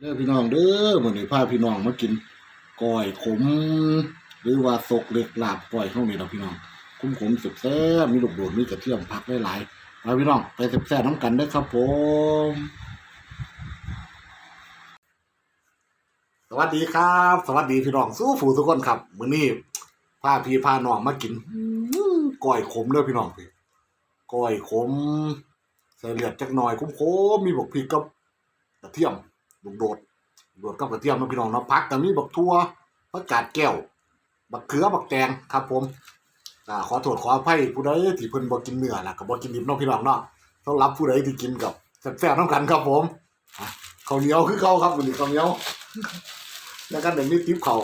เด้อพี่น้องเด้อมื้อนี้พาพี่น้องมากินก้อยขม หรือว่าซกเล็กลาบก้อยเฮานี่ดอกพี่น้องคุ้มขมแซ่บมีลูกโดดมีกระเทียมผักหลายๆมาพี่น้องไปแซ่บๆน้ำกันเด้อครับผม สวัสดีครับ สวัสดีพี่น้องสู้ฝูทุกคนครับมื้อนี้พาพี่พาน้องมากินก้อยขมเด้อพี่น้องพี่ก้อยขมใส่เลือดจักหน่อยขมๆมีบักพริกกับกระเทียม ลูกโดด โดดกับกระเทียมนะพี่น้องเนาะพักแต่มีบักทั่วผักกาดแก้ว บักเขือบักแตงครับผมอ่าขอโทษขออภัยผู้ใดที่เพิ่นบ่กินเนื้อล่ะก็บ่กินดิบเนาะพี่น้องเนาะต้อนรับผู้ใดที่กินกับแซ่บๆนำกันครับผมข้าวเหนียวคือเก่าครับวันนี้ข้าวเหนียวแล้วกันเดี๋ยวนี้ติ๊บเขาว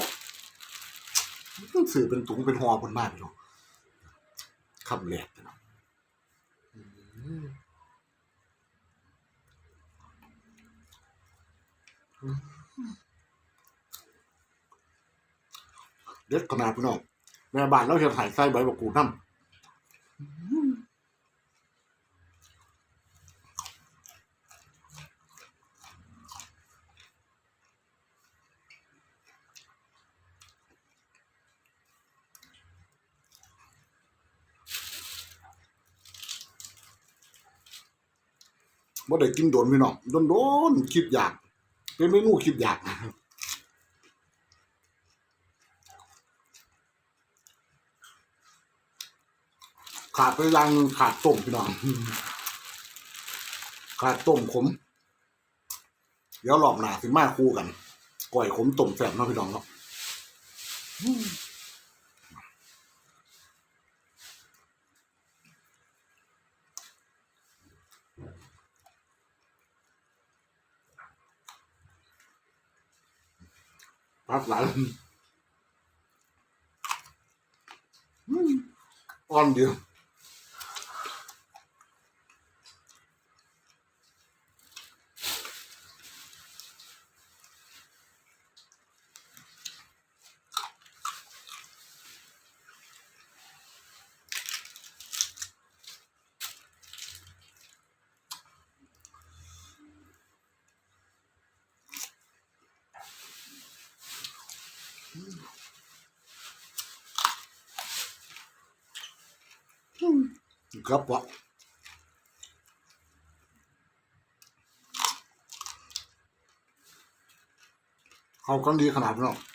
สื่อเป็นถุงเป็นห่อเพิ่นมากพี่น้องคำแรกพี่น้องอืม เด็ดขนาดพี่น้องแม่บ้านเราเห็นหายไส้ใบบักกูน้ำบ่ได้กินโดนพี่น้องโดนโดนๆคิดอยาก เป็นเมนูคิดอยากนะครับขาดไปอยังขาดต้มพี่น้องขาดต้มขมเดี๋ยวรอบหน้าสิมาคู่กันก่อยขมต้มแสบเนาะพี่น้องเนาะ พักหลายอืมอ่อนเดียว ครับวะเ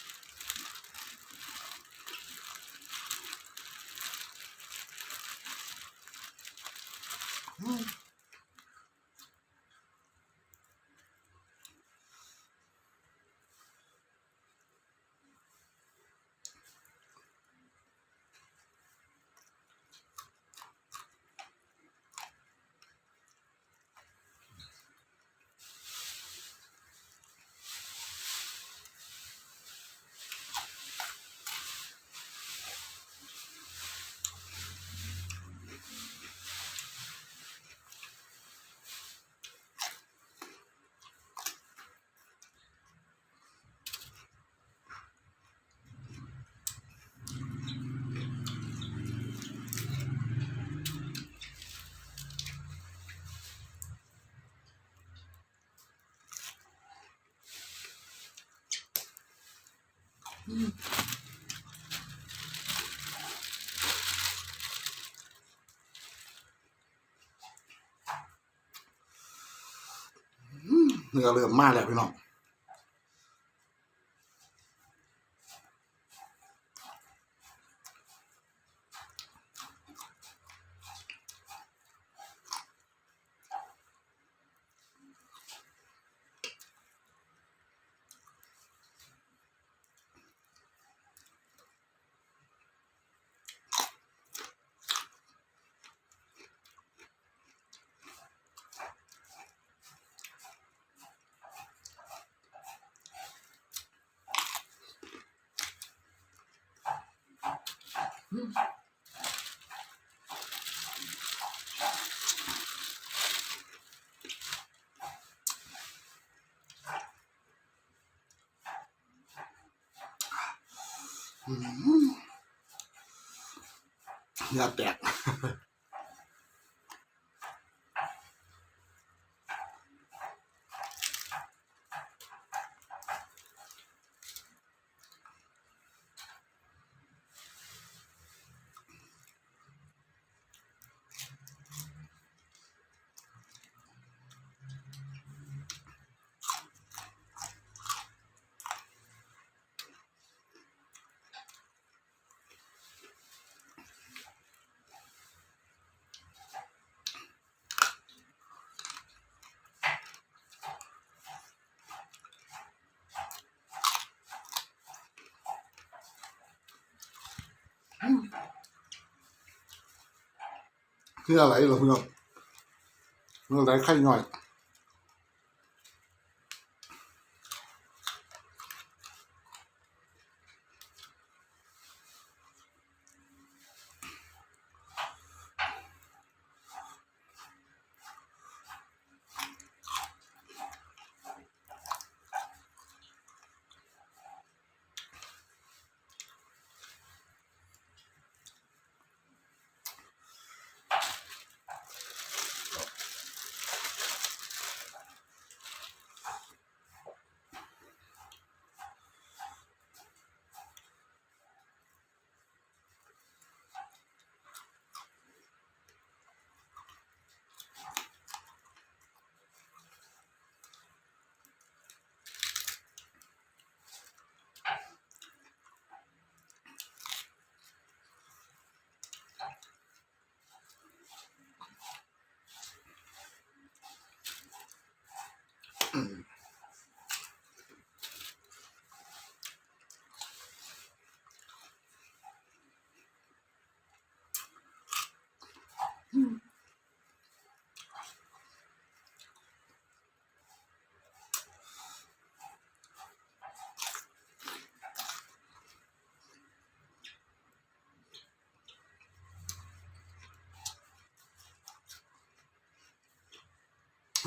ขากันดีขนา เนื้อเริ่มมากเนื้อแตก เพื่ออะไรหรอเพื่อนเมื่อไรไข่หน่อย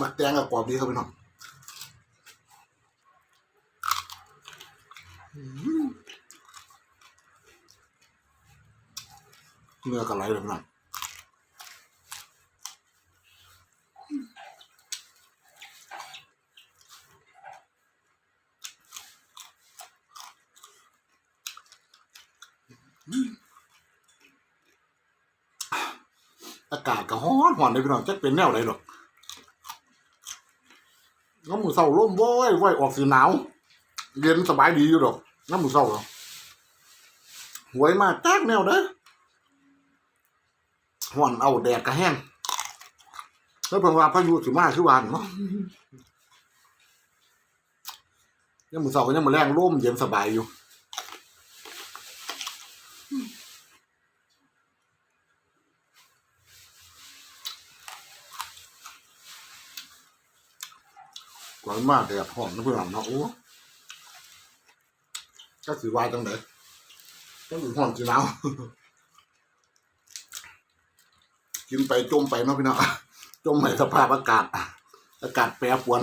มักแตงกับกรอบดีครับพี่น้องเนื้อกระไรเลยพี่น้องอากาศก็ร้อนหอนเลยพี่น้องจะเป็นแนวไหนหรอก น้ำมือเศร้าร่มโว้ยไว้ออกสีหนาว เย็นสบายดีอยู่ดอกน้ำมือเศร้าอะหวยมากจ้กแนวเด้อห่อนเอาแดดกระแห้งแล้วเพิ่งว่าพายุสิมาคือวานเนาะยังมือเศร้าก็ยังมือแรงร่มเย็นสบายอยู่ วันมากแดดหอมนะเพื่อนเนาะโอ้ก็สีวายจังเลยก็สีหอมจีหนาวกินไปจมไปเนาะพี่น้องจมไปสภาพอากาศ อากาศแปรปรวน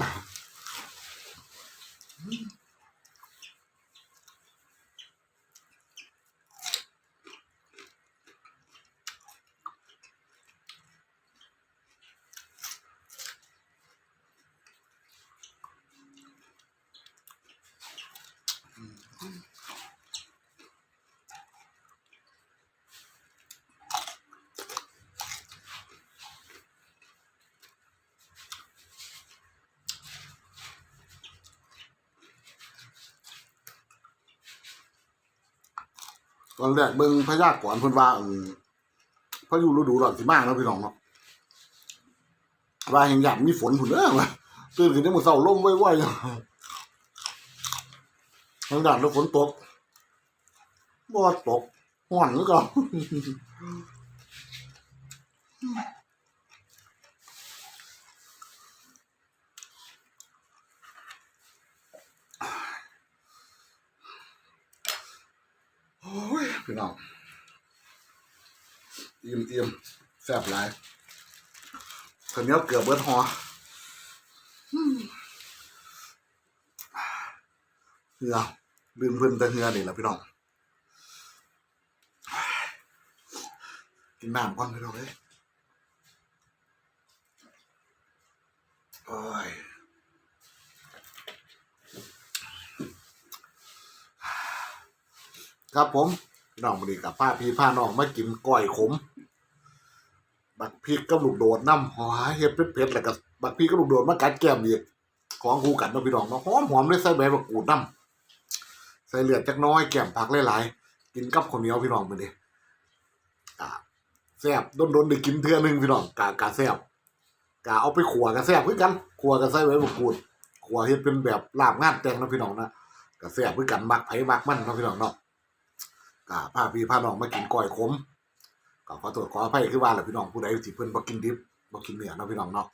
ตอนแรกเบิ่งพยากรณ์เพิ่นว่าอืมพายุฤดูร้อนสิมาเนาะพี่น้องเนาะว่าแห่งหยามมีฝนพุ่นเด้อว่าตื่นขึ้นได้มื้อเช้าลมไว้ๆแห่งหยานแล้วฝนตกบ่ตกห่อนหรือเปล่า โอ้ยพี่ น้องอิ่มอิ่มแซ่บหลายข้าวเหนียวเกือบเบิดหอเหงือลืมเพิ่นแต่เหงือนี่แหละพี่น้องกินน้ำก่อนพี่น้องเอ้ยโอ้ยครับผม น้องวันนี้กับป้าพี่พาน้องมากินก้อยขม บักพริกกับลูกโดดน้ำหอเฮ็ดเผ็ดๆแล้วก็บักพริกกับลูกโดดมากัดแก้มอีกของคู่กันเนาะพี่น้องเนาะหอมหอมเลยใส่ใบมะกรูดน้ำใส่เลือดจักน้อยแก้มผักหลายๆกินกับข้าวเหนียวพี่น้องมื้อนี้อ่าแซ่บโดนๆได้กินเทื่อหนึงพี่น้องกะกะแซ่บกะเอาไปขัวกะแซ่บคือกันขัวกะใส่ใบมะกรูดขัวเฮ็ดเป็นแบบลาบงานแต่งนะพี่น้องนะกะแซ่บคือกันมักไผ่มักมันนะพี่น้องเนาะ กาพาพี่พาน้องมากินก้อยขมก็ขอโทษขออภัยคือว่าแหละพี่น้องผู้ใดที่เพิ่นบ่กินดิบบ่กินเนื้อเนาะพี่น้องเนาะ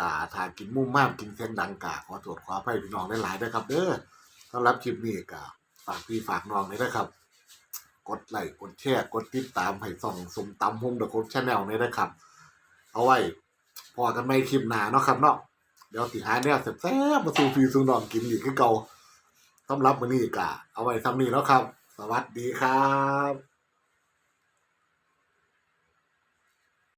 กะถ้ากินมุ่มมากกินเสียงดังกะขอโทษขออภัยพี่น้องหลายๆด้วยครับเด้อสำหรับคลิปนี้ก็ฝากพี่ฝากน้องเลยนะครับ กดไลค์กดแชร์กดติดตามให้ส่องสมตำฮงเดอะโคชชาแนลนี่นะครับ เอาไว้พอกันไม่คลิปหน้าเนาะครับเนาะเดี๋ยวสิหาแนวแซ่บๆมาสู่พี่สู่น้องกินอีกคือเก่าสำหรับมื้อนี้ก็เอาไว้ซ้ำนี้แล้วครับ สวัสดีครับ